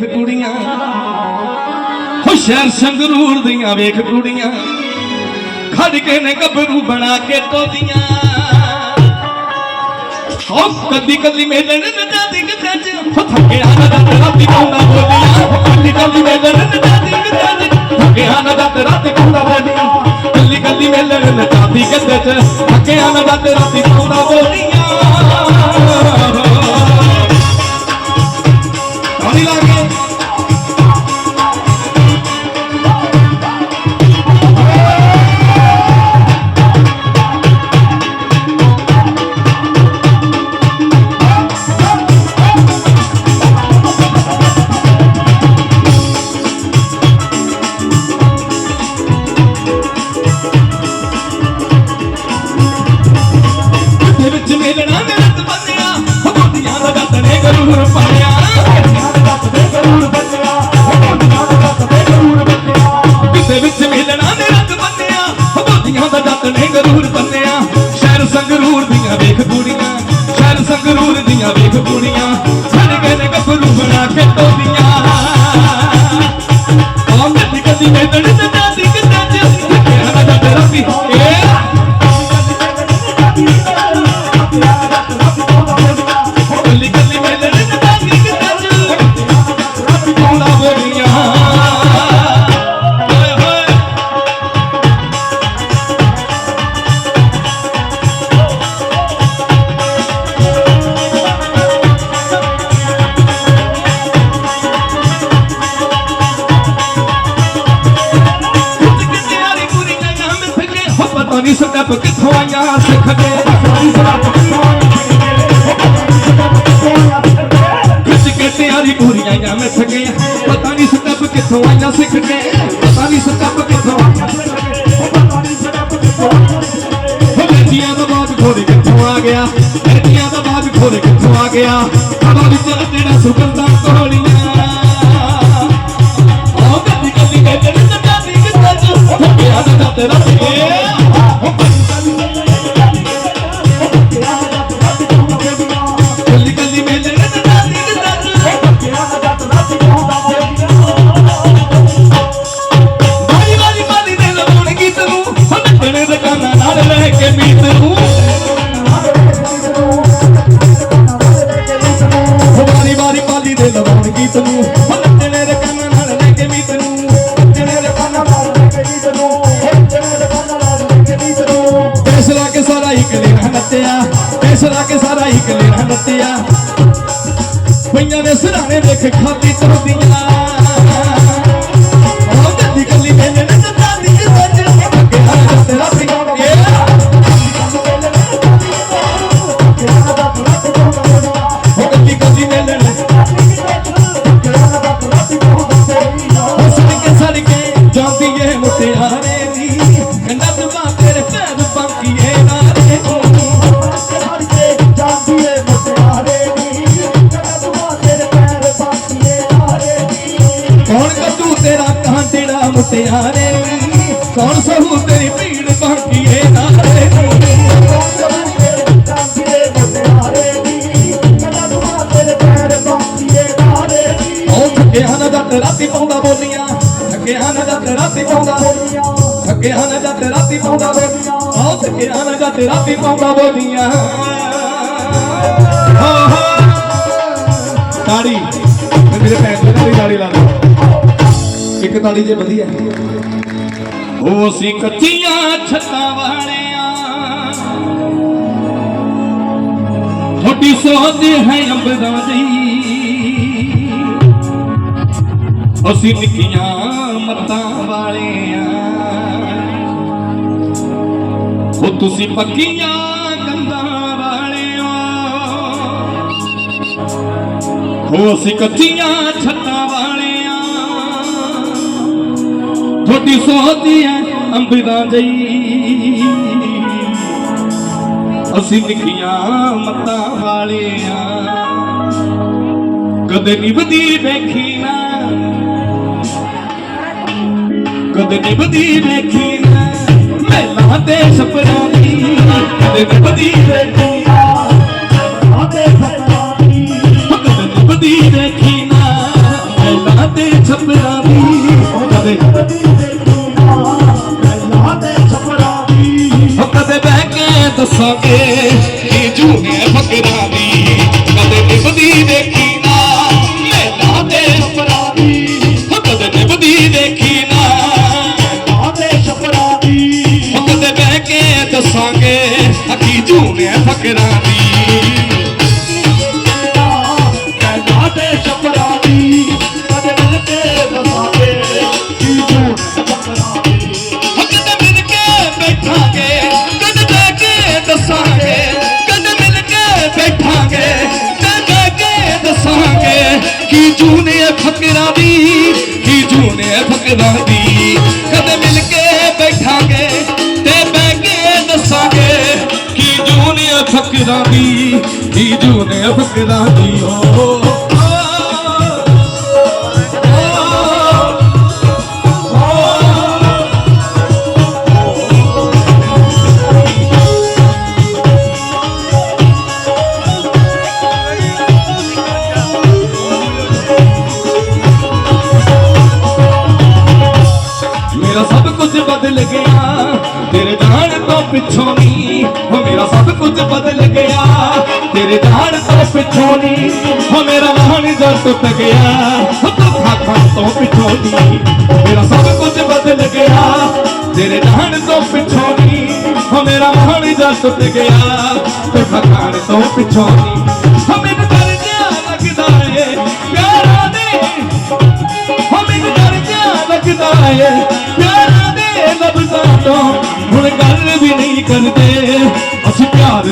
ਕੁੜੀਆਂ। ਹੋ ਸ਼ਹਿਰ ਸੰਗਰੂਰ ਦੀਆਂ ਵੇਖ ਕੁੜੀਆਂ। ਖੜ ਕੇ ਨੇ ਗੱਭਰੂ ਬਣਾ ਕੇ ਟੋਦੀਆਂ ਹੋ ਕਦੀ ਕਦੀ ਮੇਲਣ ਨਦਾਦੀ ਗਦਾਜ ਹੋ ਥੱਕਿਆ ਨਾ ਦੰਦ ਰਾਤੀ ਕੌਂਦਾ ਬੋਲੀਆਂ। ਕਦੀ ਕਦੀ ਮੇਲਣ ਨਦਾਦੀ ਗਦਾਜ ਥੱਕਿਆ ਨਾ ਦੰਦ ਰਾਤੀ ਕੌਂਦਾ ਬੋਲੀਆਂ। ਕੱਲੀ ਕੱਲੀ ਮੇਲਣ ਨਦਾਦੀ ਗਦਾਜ ਥੱਕਿਆ ਨਾ ਦੰਦ ਰਾਤੀ ਕੌਂਦਾ ਬੋਲੀਆਂ। Ali Lagan, ਗੱਭਰੂ ਬਣਾ ਖਿੱਚ ਕੇ ਜਾਂ ਮਿੱਥ ਕੇ ਪਤਾ ਨਹੀਂ ਸਟੈਪ ਕਿੱਥੋਂ ਆਈਆਂ ਸਿੱਖ ਕੇ। ਫੈਸਲਾ ਕੇ ਸਾਰਾ ਹੀ ਕਲੇਰਾ ਨੱਤਿਆ ਪਈਆਂ ਦੇ ਸਿਰਾਣੇ ਦੇਖ ਖਾਤੀ ਤਰਦੀਆਂ। ਉਹ ਥੱਕਿਆ ਨਾ ਪਾਉਂਦਾ ਬੋਲੀਆਂ। ਹੋ ਹੋ। ਤਾੜੀ। ਤੇ ਮੇਰੇ ਪੈਰ ਤੇ ਵੀ ਤਾੜੀ ਲਾ ਲਓ ਇੱਕ ਤਾੜੀ ਜੇ ਵਧੀਆ ਉਹ ਸੀ ਕੱਚੀਆਂ ਛੱਤਾਂ ਵਾਲਿਆਂ। ਥੋੜੀ ਸੋਚ ਹੈ ਅੰਬਰਾਂ ਦੀ। ਅਸੀਂ ਨਿੱਕੀਆਂ ਮੱਤਾਂ ਵਾਲਿਆਂ। ਉਹ ਤੁਸੀਂ ਪੱਕੀਆਂ ਕੰਧਾਂ ਵਾਲਿਆਂ ਉਹ ਅਸੀਂ ਕੱਚੀਆਂ ਛੱਤਾਂ ਵਾਲਿਆਂ। ਤੁਹਾਡੀ ਸੋਹਦੀ ਐ ਅੰਬਰਾਂ ਜਈ। ਅਸੀਂ ਨਿੱਕੀਆਂ ਮੱਤਾਂ ਵਾਲਿਆਂ। ਕਦੇ ਨਿਭਦੀ ਵੇਖੀ ਨਾ। ਕਦੇ ਨਿਭਦੀ ਵੇਖੀ ਕਦੇ ਝੂਨੇ ਫਕਰਾਂ ਦੀ ਕਦੇ ਮਿਲ ਕੇ ਬੈਠਾਂਗੇ ਕਦੇ ਬਹਿ ਕੇ ਦੱਸਾਂਗੇ ਕਦੇ ਮਿਲ ਕੇ ਬੈਠਾਂਗੇ ਕਦੇ ਬਹਿ ਕੇ ਦੱਸਾਂਗੇ ਕੀ ਜੂਨੇ ਫਕਰਾਂ ਦੀ ਕੀ ਜੂਨੇ ਫਕਰਾਂ ਜੂਨੇ ਫਕਰਾਂ ਦੀ ਕੀ ਓ। ਮੇਰਾ ਸਭ ਕੁਝ ਬਦਲ ਗਿਆ, ਤੇਰੇ ਜਾਣ ਤੋਂ ਪਿੱਛੋਂ ਨਹੀਂ ਤੇਰੇ ਜਾਣ ਤੋਂ ਪਿੱਛੋਂ ਨਹੀਂ ਹੋ ਮੇਰਾ ਮਨ ਜਰ ਟੁੱਟ ਗਿਆ। ਹੋ ਤੂੰ ਖਾਖਾਂ ਤੋਂ ਪਿੱਛੋਂ ਨਹੀਂ ਮੇਰਾ ਸਭ ਕੁਝ ਬਦਲ ਗਿਆ। ਤੇਰੇ ਜਾਣ ਤੋਂ ਪਿੱਛੋਂ ਨਹੀਂ ਹੋ ਮੇਰਾ ਮਨ ਜਰ ਟੁੱਟ ਗਿਆ। ਤੂੰ ਖਾਖਾਂ ਤੋਂ ਪਿੱਛੋਂ ਨਹੀਂ ਹੋ ਮੈਨੂੰ ਡਰ ਜਿਹਾ ਲੱਗਦਾ ਏ। ਪਿਆਰਾਂ ਦੇ। ਹੋ ਮੈਨੂੰ ਡਰ ਜਿਹਾ ਲੱਗਦਾ ਏ। ਪਿਆਰਾਂ ਦੇ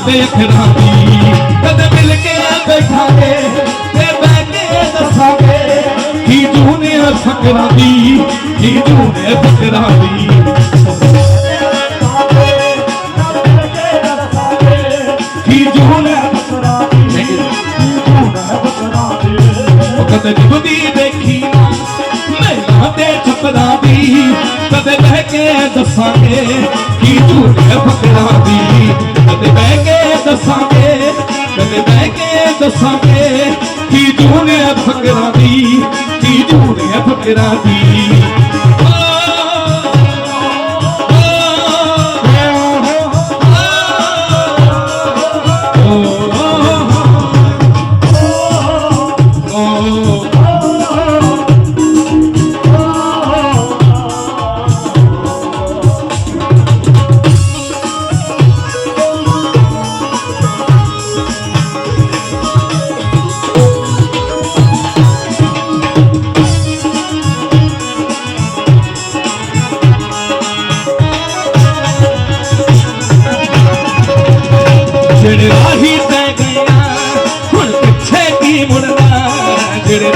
ਲਫ਼ਜ਼ਾਂ ਤੋਂ ਕਦੇ ਮਿਲ ਕੇ ਬੈਠਾਂਗੇ, ਤੇ ਬਹਿ ਕੇ ਦੱਸਾਂਗੇ ਕੀ ਦੁਨੀਆ ਫਕਰਾਂ ਦੀ ਕੀ ਦੁਨੀਆ ਫਕਰਾਂ ਦੀ ਕੀ ਦੁਨੀਆ ਉਹ ਕਦੇ ਨਿਭਦੀ ਦੇਖੀ ਨਾ ਮਹਿਲਾ ਤੇ ਛਪਰਾ ਦੀ ਕਦੇ ਬਹਿ ਕੇ ਦੱਸਾਂਗੇ ਕੀ ਫਕਰਾਂ ਦੀ ਕਦੇ ਬਹਿ ਕੇ ਦੱਸਾਂਗੇ ਕਦੇ ਬਹਿ ਕੇ ਦੱਸਾਂਗੇ ਕੀ ਝੂਠੇ ਫਕਰਾਂ ਦੀ ਕੀ ਝੂਠੇ ਫਕਰਾਂ ਦੀ?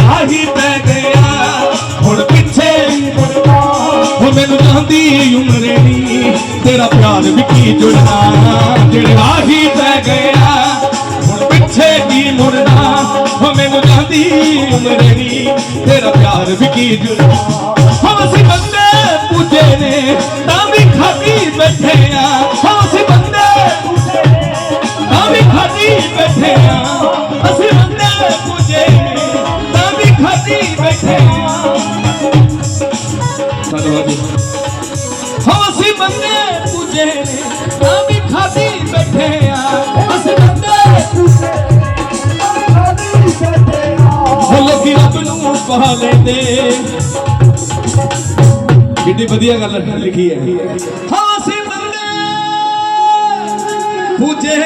ਜਿਹੜੇ ਪੈ ਗਿਆ। ਹੁਣ ਪਿੱਛੇ ਕੀ ਮੁੜਨਾ। ਹੋ ਮੈਨੂੰ ਜਾਂਦੀ ਉਮਰੇ ਨੀ। ਤੇਰਾ ਪਿਆਰ ਵੀ ਕੀ ਜੁੜਨਾ। ਜਿਹੜੇ ਰਾਹੀ ਪੈ ਗਿਆ। ਹੁਣ ਪਿੱਛੇ ਕੀ ਮੁੜਨਾ। ਹੋ ਮੈਨੂੰ ਜਾਂਦੀ ਉਮਰੇ ਨੀ। ਤੇਰਾ ਪਿਆਰ ਵੀ ਜੁੜਨਾ। ਹੋ ਅਸੀਂ ਬੰਦੇ ਪੂਜੇ ਨੇ, ਤਾਂ ਵੀ ਖਾਕੀ ਬੈਠੇ ਆ। ਧੰਨਵਾਦ ਹਾਂ ਅਸੀਂ ਬੰਦੇ ਪੂਜੇ ਨੇ ਤਾਂ ਵੀ ਖਾਦੀ ਬੈਠੇ ਆ। ਅਸੀਂ ਬੰਦੇ ਪੂਜੇ ਉਹ ਲੋਕੀ ਰੱਬ ਨੂੰ ਪਾ ਲੈਂਦੇ ਕਿੰਨੀ ਵਧੀਆ ਗੱਲ ਲਿਖੀ ਹੈ। ਹਾਂ ਅਸੀਂ ਬੰਦੇ ਪੂਜੇ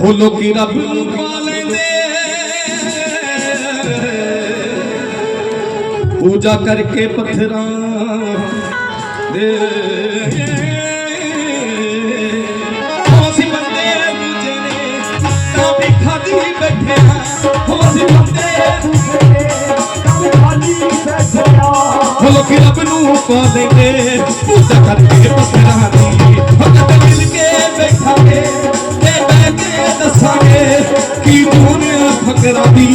ਉਹ ਲੋਕੀ ਰੱਬ ਨੂੰ ਪਾ ਲੈਂਦੇ ਪੂਜਾ ਕਰਕੇ ਪੱਥਰਾਂ ਦੇ ਅਸੀਂ ਬੰਦੇ ਪੂਜੇ ਤਾਂ ਵੀ ਖਾਦੀ ਬੈਠੇ ਆ। ਅਸੀਂ ਬੰਦੇ ਪੂਜੇ ਨੇ ਉਹ ਲੋਕੀ ਰੱਬ ਨੂੰ ਪਾ ਲੈਂਦੇ ਪੂਜਾ ਕਰਕੇ ਪੱਥਰਾਂ ਦੀ, ਉਹ ਮਿਲ ਕੇ ਬੈਠਾਂਗੇ। ਦੱਸਾਂਗੇ ਕੀ ਦੁਨੀਆ ਫਕਰਾਂ ਦੀ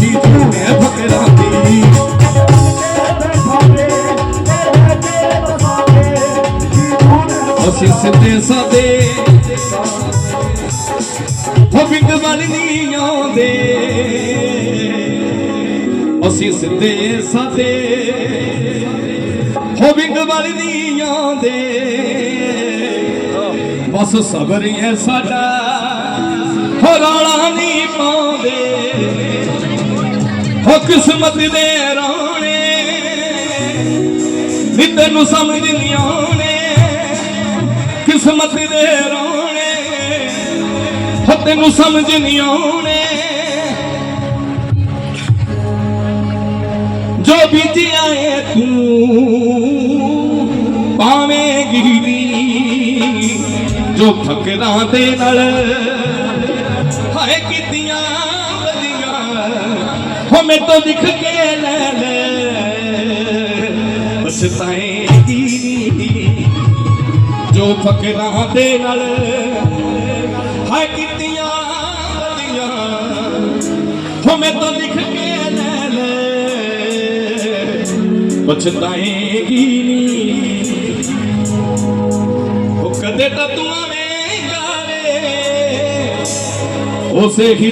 ਕੀ ਦੁਨੀਆ ਫਕਰਾਂ ਦੀ ਅਸੀਂ ਸਿੱਧੇ ਸਾਦੇ। ਹੋ ਬਿੰਦ ਵੱਲ ਨਹੀਂ ਆਉਂਦੇ। ਅਸੀਂ ਸਿੱਧੇ ਸਾਦੇ। ਹੋ ਬਿੰਦ ਵੱਲ ਨਹੀਂ ਆਉਂਦੇ। ਬਸ ਸਬਰ ਹੈ ਸਾਡਾ। ਹੋ ਰੌਲਾ ਨਹੀਂ ਪਾਉਂਦੇ। ਹੋ ਕਿਸਮਤ ਦੇ ਰੋਣੇ। ਨੀ ਤੈਨੂੰ ਸਮਝ ਨਹੀਂ ਆਉਣੇ। ਕਿਸਮਤ ਦੇ ਰੋਣੇ। ਹੋ ਤੈਨੂੰ ਸਮਝ ਨਹੀਂ ਆਉਣੇ। ਜੋ ਬੀਤਿਆ ਏ ਤੂੰ, ਪਾਵੇਂਗੀ ਨੀ। ਜੋ ਫਕਰਾਂ ਦੇ ਨਾਲ ਹੋ ਮੈਂ ਤੋਂ ਲਿਖ ਕੇ ਲੈ ਲੈ। ਪਛਤਾਏਗੀ ਨੀ ਜੋ ਫਕਰਾਂ ਦੇ ਨਾਲ ਹਾਏ ਕੀਤੀਆਂ ਵਧੀਆਂ ਹੋ ਮੈਂ ਤੋਂ ਲਿਖ ਕੇ ਲੈ ਲੈ। ਪਛਤਾਏਗੀ ਨੀ ਉਹ ਕਦੇ ਤਾਂ ਤੂੰ ਆਵੇਂਗਾ ਰੇ ਉਸੇ ਹੀ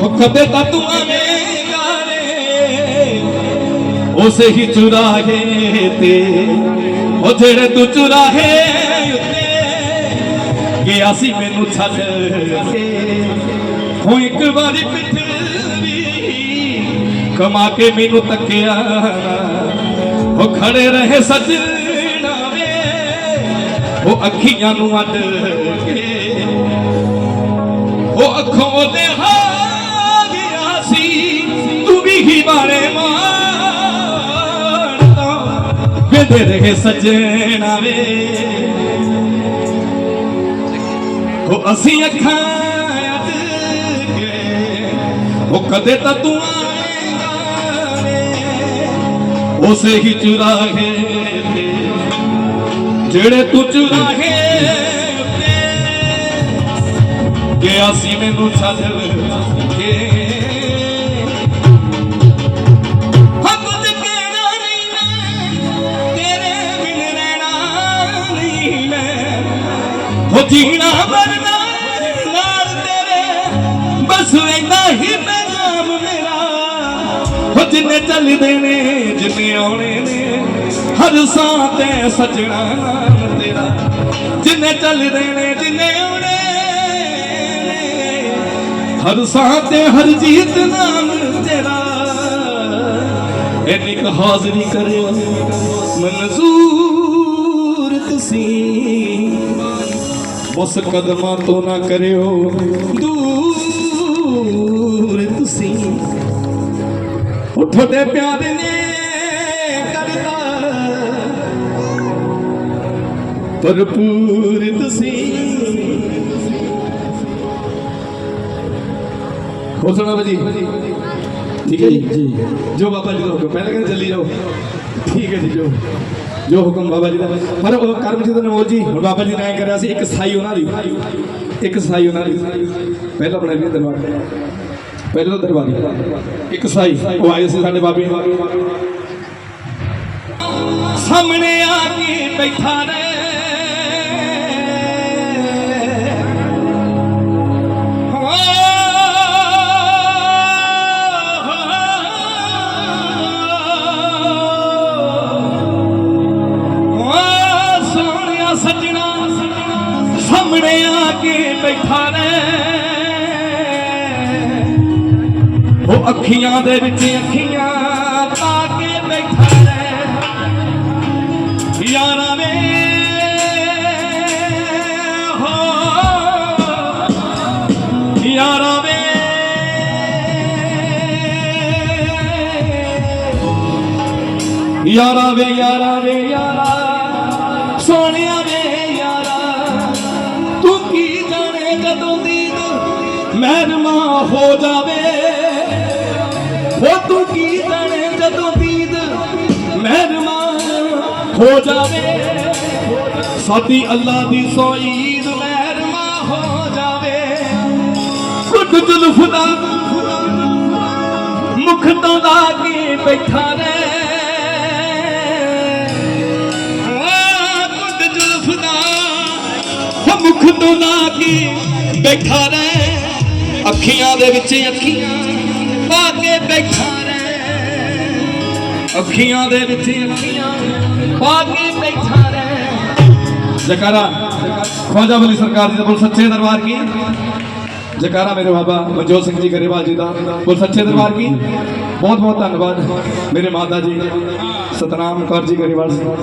ਚਵਾਰੇ ਉਹ ਤੂੰ ਆਵੇਂਗਾ ਰੇ ਉਸੇ ਹੀ ਚੁਰਾਹੇ ਤੇ। ਉਹ ਜਿਹੜੇ ਤੂੰ ਚੁਰਾਹੇ ਉੱਤੇ ਗਿਆ ਸੀ ਮੈਨੂੰ ਛੱਡ ਕੇ। ਹੋ ਇੱਕ ਵਾਰੀ ਪਿੱਛੇ ਕਮਾ ਕੇ ਮੈਨੂੰ ਤੱਕਿਆ ਉਹ ਖੜੇ ਰਹੇ ਸੱਜਣਾ ਵੇ ਉਹ ਅੱਖੀਆਂ ਨੂੰ ਅੱਡ ਕੇ। ਉਹ ਅੱਖੋਂ ਦੇ ਹਾ ਹੀ ਬਾਰੇ ਮਾਰਦਾ ਵੇਦੇ ਰਹੇ ਸੱਜਣਾ ਵੇ ਉਹ ਅਸੀਂ ਅੱਖਾਂ ਅੱਡ ਕੇ, ਉਹ ਕਦੇ ਤਾਂ ਤੂੰ ਆਏਗਾ ਉਸੇ ਹੀ ਚੁਰਾਹੇ ਤੇ, ਜਿਹੜੇ ਤੂੰ ਚੁਰਾਹੇ ਉੱਤੇ ਗਿਆ ਸੀ ਮੈਨੂੰ ਛੱਡ ਕੇ ਜੀਣਾ ਮਰਨਾ ਨਾਲ ਤੇਰੇ। ਬਸ ਇੰਨਾ ਹੀ ਪੈਗਾਮ ਮੇਰਾ। ਹੋ ਜਿੰਨੇ ਚੱਲਦੇ ਨੇ, ਜਿੰਨੇ ਆਉਣੇ ਨੇ, ਹਰ ਸਾਹ ਤੇ ਸਜਣਾ ਨਾਮ ਤੇਰਾ। ਜਿੰਨੇ ਚੱਲਦੇ ਨੇ, ਜਿੰਨੇ ਆਉਣੇ ਹਰ ਸਾਹ ਤੇ ਹਰ ਜੀਤ ਨਾਮ ਤੇਰਾ। ਇੰਨੀ ਕੁ ਹਾਜ਼ਰੀ ਕਰਿਓ, ਮਨਜ਼ੂਰ ਤੁਸੀਂ। ਉਸ ਕਦਮਾਂ ਤੋਂ ਨਾ ਕਰਿਓ। ਦੂਰ ਤੁਸੀਂ। ਉਹ ਤੁਹਾਡੇ ਪਿਆਰ ਨੇ ਕਰਦਾ। ਭਰਪੂਰ ਤੁਸੀਂ। ਹੋ ਸੁਣਾ ਬਾਜੀ ਠੀਕ ਹੈ ਜੀ? ਜੀ ਜੋ। ਬਾਬਾ ਜੀ ਦਾ ਹੁਕਮ ਪਹਿਲਾਂ ਕਹਿੰਦੇ ਚੱਲੀ ਜਾਓ। ਠੀਕ ਹੈ ਜੀ ਜੋ। ਜੋ ਹੁਕਮ ਬਾਬਾ ਜੀ ਦਾ ਪਰ ਉਹ ਕਰਮਜੀਤ ਨਮੋਲ ਜੀ, ਹੁਣ ਬਾਬਾ ਜੀ ਨੇ ਕਰਿਆ ਸੀ, ਇੱਕ ਸਾਈ ਉਹਨਾਂ ਦੀ। ਇੱਕ ਸਾਈ ਉਹਨਾਂ ਦੀ। ਪਹਿਲਾਂ ਬਣਾ ਵੀ ਦਰਬਾਰ ਪਹਿਲਾਂ ਦਰਬਾਰ। ਇੱਕ ਸਾਈ। ਉਹ ਆਏ ਸੀ ਸਾਡੇ ਬਾਬੇ। ਸਾਹਮਣੇ ਆ ਕੇ ਬੈਠਾ ਰੇ ਸਾਹਮਣੇ ਆ ਕੇ ਬੈਠਾ ਰੇ ਉਹ ਅੱਖੀਆਂ ਦੇ ਵਿੱਚ ਅੱਖੀਆਂ ਪਾ ਕੇ ਬੈਠਾ ਰੇ ਯਾਰਾਂ ਵੇ, ਹੋ। ਯਾਰਾਂ ਵੇ। ਯਾਰਾਂ ਵੇ, ਯਾਰਾ ਵੇ। ਮਹਿਰਮਾ ਹੋ ਜਾਵੇ। ਉਹ ਤੂੰ ਕੀ ਜਾਣੇ ਜਦੋਂ ਦੀਦ ਮਹਿਰਮਾ ਹੋ ਜਾਵੇ। ਸਾਡੀ ਅੱਲਾ ਦੀ ਸੋਈਦ ਮਹਿਰਮਾ ਹੋ ਜਾਵੇ। ਕੁੱਟ ਜ਼ੁਲਫ ਦਾ ਮੁਖ ਤੋਂ ਦਾ ਕੇ ਬੈਠਾ ਰੇ ਮੁਖ ਤੋਂ ਲਾ ਕੀ ਬੈਠਾ ਰਹਿ। ਅੱਖੀਆਂ ਦੇ ਵਿੱਚ ਅੱਖੀਆਂ ਪਾ ਕੇ ਬੈਠਾ ਰਹਿ। ਅੱਖੀਆਂ ਦੇ ਵਿੱਚ ਅੱਖੀਆਂ ਪਾ ਕੇ ਬੈਠਾ ਰਹਿ। ਜਕਾਰਾ, ਖਵਾਜਾ ਬਲੀ ਸਰਕਾਰ ਜੀ ਦਾ ਬੋਲ ਸੱਚੇ ਦਰਬਾਰ ਕੀ ਜਕਾਰਾ ਮੇਰੇ ਬਾਬਾ ਮਨਜੋਤ ਸਿੰਘ ਜੀ ਗਰੇਵਾਲ ਜੀ ਦਾ ਬੋਲ ਸੱਚੇ ਦਰਬਾਰ ਕੀ ਬਹੁਤ ਬਹੁਤ ਧੰਨਵਾਦ ਮੇਰੇ ਮਾਤਾ ਜੀ, ਸਤਨਾਮ ਕੌਰ ਜੀ ਗਰੇਵਾਲ ਸਿੰਘ